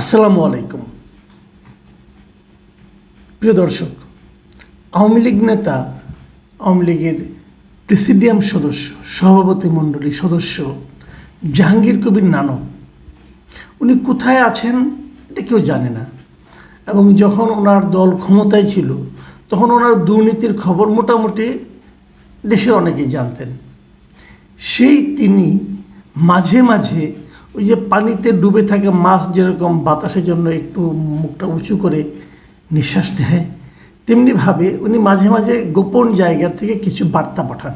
আসসালামু আলাইকুম। প্রিয় দর্শক, আওয়ামী লীগ নেতা, আওয়ামী লীগের প্রেসিডিয়াম সদস্য, সভাপতি মণ্ডলী সদস্য জাহাঙ্গীর কবির নানক উনি কোথায় আছেন এটা কেউ জানে না। এবং যখন ওনার দল ক্ষমতায় ছিল, তখন ওনার দুর্নীতির খবর মোটামুটি দেশের অনেকেই জানতেন। সেই তিনি মাঝে মাঝে ওই যে পানিতে ডুবে থাকে মাছ যেরকম বাতাসের জন্য একটু মুখটা উঁচু করে নিঃশ্বাস দেয় তেমনিভাবে উনি মাঝে মাঝে গোপন জায়গা থেকে কিছু বার্তা পাঠান।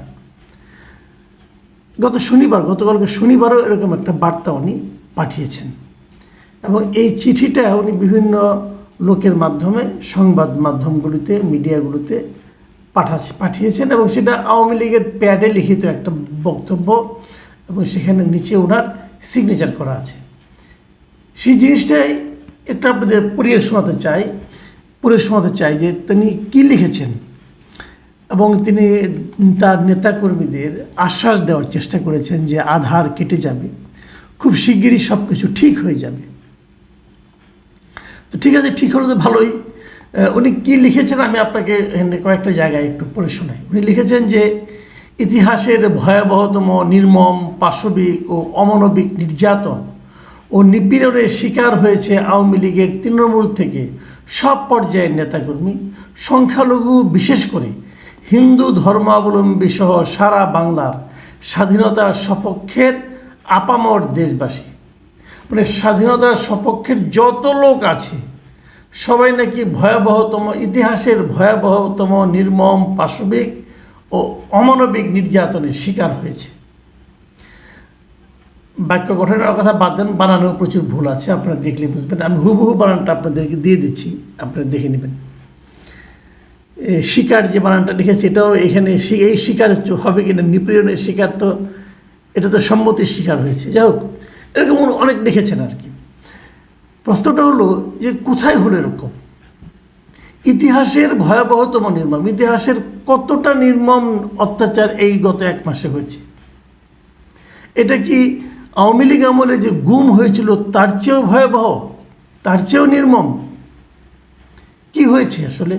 গত শনিবার, গতকালকে শনিবারও এরকম একটা বার্তা উনি পাঠিয়েছেন। এবং এই চিঠিটা উনি বিভিন্ন লোকের মাধ্যমে, সংবাদ মাধ্যমগুলিতে, মিডিয়াগুলোতে পাঠাচ্ছে পাঠিয়েছেন এবং সেটা আওয়ামী লীগের প্যাডে লিখিত একটা বক্তব্য এবং সেখানে নিচে ওনার সিগনেচার করা আছে। সেই জিনিসটাই একটু আপনাদের পড়িয়ে শোনাতে চাই পড়ে শোনাতে চাই যে তিনি কী লিখেছেন এবং তিনি তার নেতাকর্মীদের আশ্বাস দেওয়ার চেষ্টা করেছেন যে আধার কেটে যাবে, খুব শিগগিরই সব কিছু ঠিক হয়ে যাবে। তো ঠিক আছে, ঠিক হলো তো ভালোই। উনি কী লিখেছেন আমি আপনাকে কয়েকটা জায়গায় একটু পড়ে শোনাই। উনি লিখেছেন যে ইতিহাসের ভয়াবহতম, নির্মম, পাশবিক ও অমানবিক নির্যাতন ও নিপীড়নের শিকার হয়েছে আওয়ামী লীগের তৃণমূল থেকে সব পর্যায়ের নেতাকর্মী, সংখ্যালঘু বিশেষ করে। হিন্দু ধর্মাবলম্বী সহ সারা বাংলার স্বাধীনতার সপক্ষের আপামর দেশবাসী। মানে স্বাধীনতার সপক্ষের যত লোক আছে, সবাই নাকি ভয়াবহতম, ইতিহাসের ভয়াবহতম, নির্মম, পাশবিক ও অমানবিক নির্যাতনের শিকার হয়েছে। বাক্য গঠনের কথা বাদ দেন বানানো প্রচুর ভুল আছে, আপনারা দেখলে বুঝবেন। আমি হুবহু বানানটা আপনাদেরকে দিয়ে দিচ্ছি, আপনারা দেখে নেবেন। শিকার যে বানানটা লিখেছে, এটাও এখানে এই শিকার হবে কিনা নিপীড়নের শিকার তো, এটা তো সম্মতির শিকার হয়েছে। যাই হোক, এরকম অনেক লিখেছেন আর কি। প্রশ্নটা হলো যে কোথায় হলো এরকম? ইতিহাসের ভয়াবহতম নির্মম। ইতিহাসের কতটা নির্মম অত্যাচার এই গত এক মাসে হয়েছে? এটা কি আওয়ামী লীগ আমলে যে গুম হয়েছিল, তার চেয়েও ভয়াবহ, তার চেয়েও নির্মম? কি হয়েছে আসলে?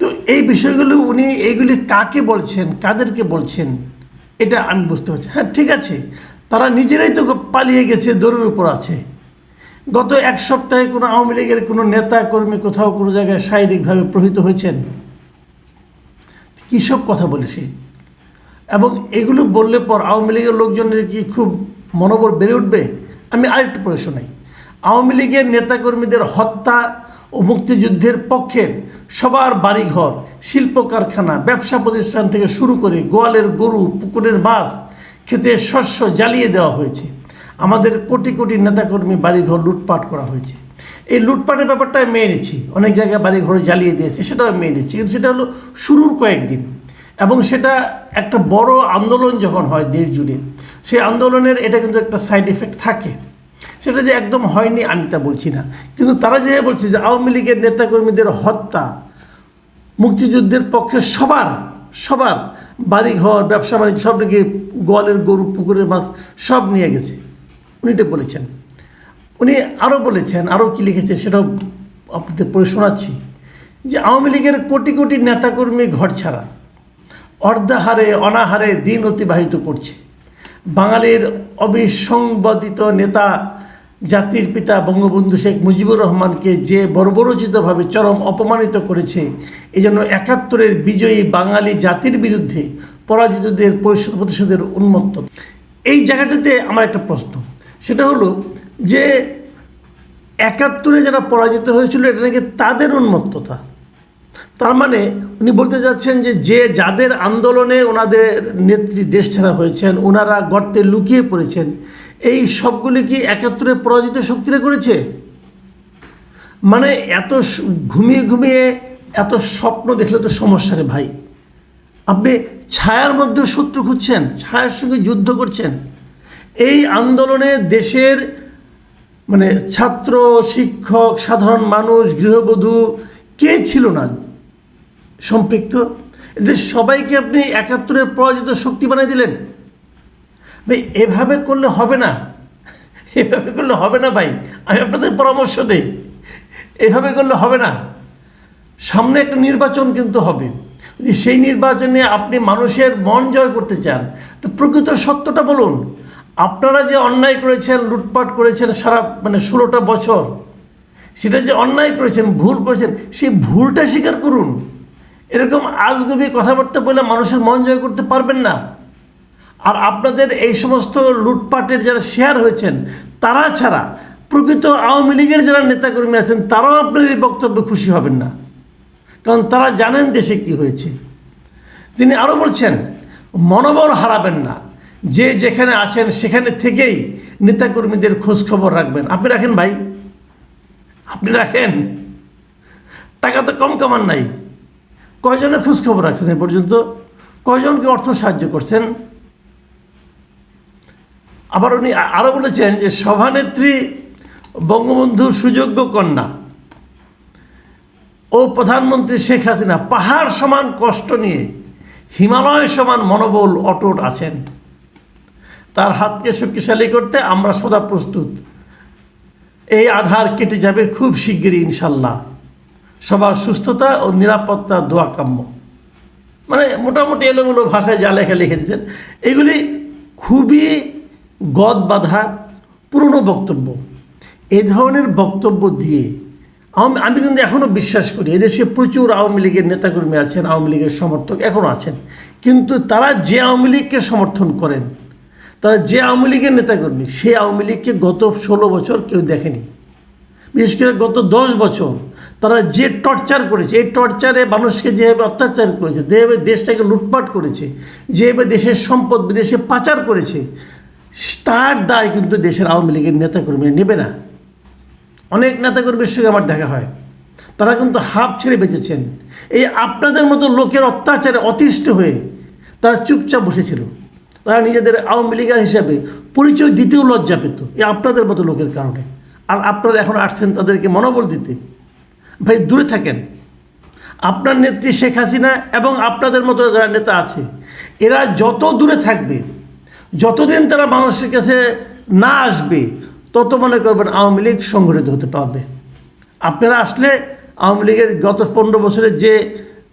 তো এই বিষয়গুলো উনি এইগুলি কাকে বলছেন, কাদেরকে বলছেন, এটা আমি বুঝতে পারছি হ্যাঁ ঠিক আছে, তারা নিজেরাই তো পালিয়ে গেছে দৌড়ের উপর আছে। গত এক সপ্তাহে কোনো আওয়ামী লীগের কোনো নেতা, কর্মী কোথাও কোনো জায়গায় শারীরিকভাবে প্রহিত হয়েছেন? কী সব কথা বলেছে? এবং এগুলো বললে পর আওয়ামী লীগের লোকজনের কি খুব মনোবল বেড়ে উঠবে? আমি আরেকটু পড়ে শোনাই। আওয়ামী লীগের নেতাকর্মীদের হত্যা ও মুক্তিযুদ্ধের পক্ষের সবার বাড়িঘর শিল্প কারখানা ব্যবসা প্রতিষ্ঠান থেকে শুরু করে গোয়ালের গরু, পুকুরের মাছ খেতে শস্য জ্বালিয়ে দেওয়া হয়েছে। আমাদের কোটি কোটি নেতাকর্মী বাড়িঘর লুটপাট করা হয়েছে। এই লুটপাটের ব্যাপারটা আমি নিচ্ছি। অনেক জায়গায় বাড়িঘর জ্বালিয়ে দিয়েছে, সেটাও আমি নিচ্ছি। কিন্তু সেটা হলো শুরুর কয়েকদিন। এবং সেটা একটা বড় আন্দোলন যখন হয় দেশ জুড়ে, সেই আন্দোলনের এটা কিন্তু একটা সাইড এফেক্ট থাকে। সেটা যে একদম হয়নি আমি তা বলছি না। কিন্তু তারা যে বলছে যে আওয়ামী লীগের নেতাকর্মীদের হত্যা, মুক্তিযুদ্ধের পক্ষে সবার সবার বাড়িঘর, ব্যবসা বাণিজ্য সব নাকি গোয়ালের গরু পুকুরের মাছ সব নিয়ে গেছে। উনি এটা বলেছেন। উনি আরও বলেছেন আরও কী লিখেছেন সেটাও আপনাদের পড়ে শোনাচ্ছি। যে আওয়ামী লীগের কোটি কোটি নেতাকর্মী ঘর ছাড়া অর্ধাহারে, অনাহারে দিন অতিবাহিত করছে। বাঙালির অবিসংবাদিত নেতা, জাতির পিতা বঙ্গবন্ধু শেখ মুজিবুর রহমানকে যে বর্বরচিতভাবে চরম অপমানিত করেছে এই জন্য একাত্তরের বিজয়ী বাঙালি জাতির বিরুদ্ধে পরাজিতদের পরিষদ প্রতিশোধের উন্মত্ত। এই জায়গাটাতে আমার একটা প্রশ্ন। সেটা হলো যে একাত্তরে যারা পরাজিত হয়েছিল, এটা নাকি তাদের উন্মত্ততা। তার মানে উনি বলতে যাচ্ছেন যে যে যাদের আন্দোলনে ওনাদের নেত্রী দেশ ছাড়া হয়েছেন, ওনারা গর্তে লুকিয়ে পড়েছেন, এই সবগুলি কি একাত্তরে পরাজিত শক্তিরা করেছে? মানে এত ঘুমিয়ে ঘুমিয়ে এত স্বপ্ন দেখলে তো সমস্যা রে ভাই। আপনি ছায়ার মধ্যে শত্রু খুঁজছেন, ছায়ার সঙ্গে যুদ্ধ করছেন। এই আন্দোলনে দেশের মানে ছাত্র, শিক্ষক, সাধারণ মানুষ, গৃহবধূ, কে ছিল না সম্পৃক্ত? এদের সবাইকে আপনি একাত্তরের পরাজিত শক্তি বানিয়ে দিলেন। ভাই, এভাবে করলে হবে না। এভাবে করলে হবে না ভাই। আমি আপনাদের পরামর্শ দিই। এভাবে করলে হবে না। সামনে একটা নির্বাচন কিন্তু হবে। যদি সেই নির্বাচনে আপনি মানুষের মন জয় করতে চান, তো প্রকৃত সত্যটা বলুন। আপনারা যে অন্যায় করেছেন, লুটপাট করেছেন সারা মানে ষোলোটা বছর, সেটা যে অন্যায় করেছেন, ভুল করেছেন, সেই ভুলটা স্বীকার করুন। এরকম আজগবি কথাবার্তা বলে মানুষের মন জয় করতে পারবেন না। আর আপনাদের এই সমস্ত লুটপাটের যারা শেয়ার হয়েছেন, তারা ছাড়া প্রকৃত আওয়ামী লীগের যারা নেতাকর্মী আছেন, তারাও আপনার এই বক্তব্যে খুশি হবেন না। কারণ তারা জানেন দেশে কি হয়েছে। তিনি আরও বলছেন, মনোবল হারাবেন না। যে যেখানে আছেন সেখানে থেকেই নেতাকর্মীদের খোঁজ খবর রাখবেন। আপনি রাখেন ভাই। আপনি রাখেন। টাকা তো কম কামান নাই। কয়জনের খোঁজ খবর রাখছেন এ পর্যন্ত? কয়জনকে অর্থ সাহায্য করছেন? আবার উনি আরও বলেছেন যে সভানেত্রী বঙ্গবন্ধু সুযোগ্য কন্যা ও প্রধানমন্ত্রী শেখ হাসিনা পাহাড় সমান কষ্ট নিয়ে হিমালয় সমান মনোবল অটুট আছেন। তার হাতকে শক্তিশালী করতে আমরা সদা প্রস্তুত। এই আধার কেটে যাবে খুব শিগগিরই, ইনশাল্লাহ। সবার সুস্থতা ও নিরাপত্তা দোয়া কাম্য। মানে মোটামুটি এলোমেলো ভাষায় যা লেখা লিখে দিয়েছেন, এগুলি খুবই গদ বাঁধা, পুরনো বক্তব্য। এ ধরনের বক্তব্য দিয়ে আওয়ামী আমি কিন্তু এখনও বিশ্বাস করি, এদেশে প্রচুর আওয়ামী লীগের নেতাকর্মী আছেন, আওয়ামী লীগের সমর্থক এখনও আছেন। কিন্তু তারা যে আওয়ামী লীগকে সমর্থন করেন তারা যে আওয়ামী লীগের নেতাকর্মী, সেই আওয়ামী লীগকে গত ষোলো বছর কেউ দেখেনি। বিশেষ করে গত দশ বছর তারা যে টর্চার করেছে, এই টর্চারে মানুষকে যেভাবে অত্যাচার করেছে, যেভাবে দেশটাকে লুটপাট করেছে, যেভাবে দেশের সম্পদ বিদেশে পাচার করেছে, তার দায় কিন্তু দেশের আওয়ামী লীগের নেতাকর্মীরা নেবে না। অনেক নেতাকর্মীর সঙ্গে আমার দেখা হয়। তারা কিন্তু হাফ ছেড়ে বেঁচেছেন। এই আপনাদের মতো লোকের অত্যাচারে অতিষ্ঠ হয়ে তারা চুপচাপ বসেছিল। তারা নিজেদের আওয়ামী লীগার হিসাবে পরিচয় দিতেও লজ্জা পেত। এই আপনাদের মতো লোকের কারণে। আর আপনারা এখন আসছেন তাদেরকে মনোবল দিতে। ভাই, দূরে থাকেন। আপনার নেত্রী শেখ হাসিনা এবং আপনাদের মতো যারা নেতা আছে, এরা যত দূরে থাকবে, যতদিন তারা মানুষের কাছে না আসবে, তত মনে করবেন আওয়ামী লীগ সংগঠিত হতে পারবে। আপনারা আসলে আওয়ামী লীগের গত পনেরো বছরে যে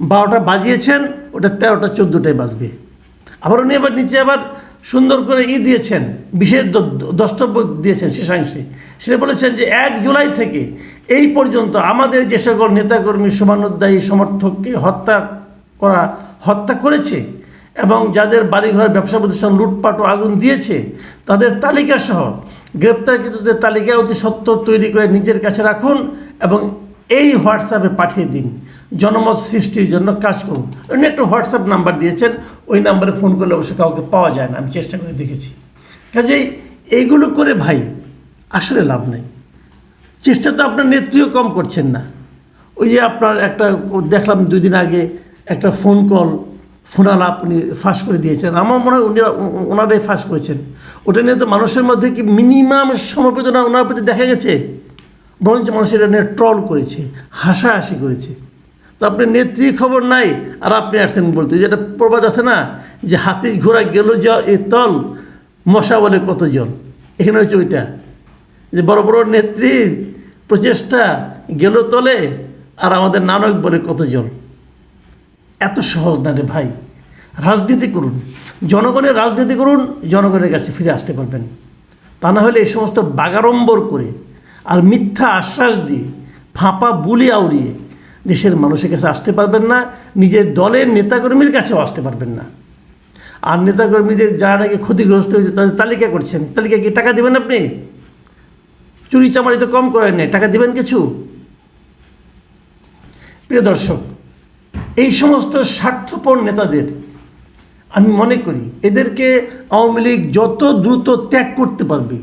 বারোটা বাজিয়েছেন, ওটা তেরোটা, চোদ্দোটায় বাজবে। আবার উনি আবার নিচে আবার সুন্দর করে ই দিয়েছেন, বিশেষ দ্রষ্টব্য দিয়েছেন শেষাংশে। সেটা বলেছেন যে এক জুলাই থেকে এই পর্যন্ত আমাদের যে সকল নেতাকর্মী সমানোদ্দায়ী সমর্থককে হত্যা করা, হত্যা করেছে এবং যাদের বাড়িঘর, ব্যবসা প্রতিষ্ঠান, লুটপাট ও আগুন দিয়েছে, তাদের তালিকা সহ গ্রেপ্তারকৃতদের তালিকা অতি সত্ত্বর তৈরি করে নিজের কাছে রাখুন এবং এই হোয়াটসঅ্যাপে পাঠিয়ে দিন। জনমত সৃষ্টির জন্য কাজ করুন। উনি একটা হোয়াটসঅ্যাপ নাম্বার দিয়েছেন ওই নাম্বারে ফোন করলে অবশ্য কাউকে পাওয়া যায় না, আমি চেষ্টা করে দেখেছি। কাজেই এইগুলো করে ভাই আসলে লাভ নেই। চেষ্টা তো আপনার নেত্রীও কম করছেন না। ওই যে আপনার একটা দেখলাম দুই দিন আগে একটা ফোন কল ফোনালাপ উনি ফাঁস করে দিয়েছেন। আমার মনে হয় উনি ওনারাই ফাঁস করেছেন। ওটা নিয়ে তো মানুষের মধ্যে কি মিনিমাম সমবেদনা ওনার প্রতি দেখা গেছে? বরঞ্চ মানুষ এটা নিয়ে ট্রল করেছে, হাসাহাসি করেছে। তো আপনার নেত্রী খবর নাই, আর আপনি আসছেন বলতে। যেটা প্রবাদ আছে না, যে হাতি ঘোড়া গেল জ এ তল, মশা বলে কতজন? এখানে হচ্ছে ওইটা। যে বড় বড় নেত্রীর প্রচেষ্টা গেল তলে, আর আমাদের নানক বলে কতজন? এত সহজ না রে ভাই। রাজনীতি করুন। জনগণের রাজনীতি করুন, জনগণের কাছে ফিরে আসতে পারবেন। তা না হলে এই সমস্ত বাগাড়ম্বর করে আর মিথ্যা আশ্বাস দিয়ে, ফাঁপা বুলি আউড়িয়ে দেশের মানুষের কাছে আসতে পারবেন না, নিজের দলের নেতাকর্মীর কাছেও আসতে পারবেন না। আর নেতাকর্মীদের যারা নাকি ক্ষতিগ্রস্ত হয়েছে, তাদের তালিকা করছেন। তালিকা কি টাকা দেবেন আপনি? চুরি চামারি তো কম করেন নাই, টাকা দেবেন কিছু? প্রিয় দর্শক, এই সমস্ত স্বার্থপর নেতাদের আমি মনে করি, এদেরকে আওয়ামী লীগ যত দ্রুত ত্যাগ করতে পারবে,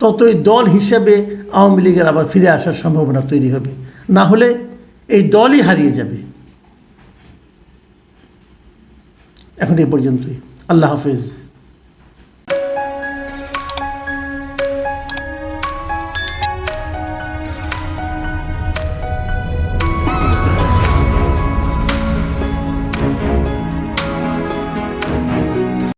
ততই দল হিসেবে আওয়ামী লীগের আবার ফিরে আসার সম্ভাবনা তৈরি হবে। না হলে এই দলই হারিয়ে যাবে। এখন এ পর্যন্তই। আল্লাহ হাফেজ।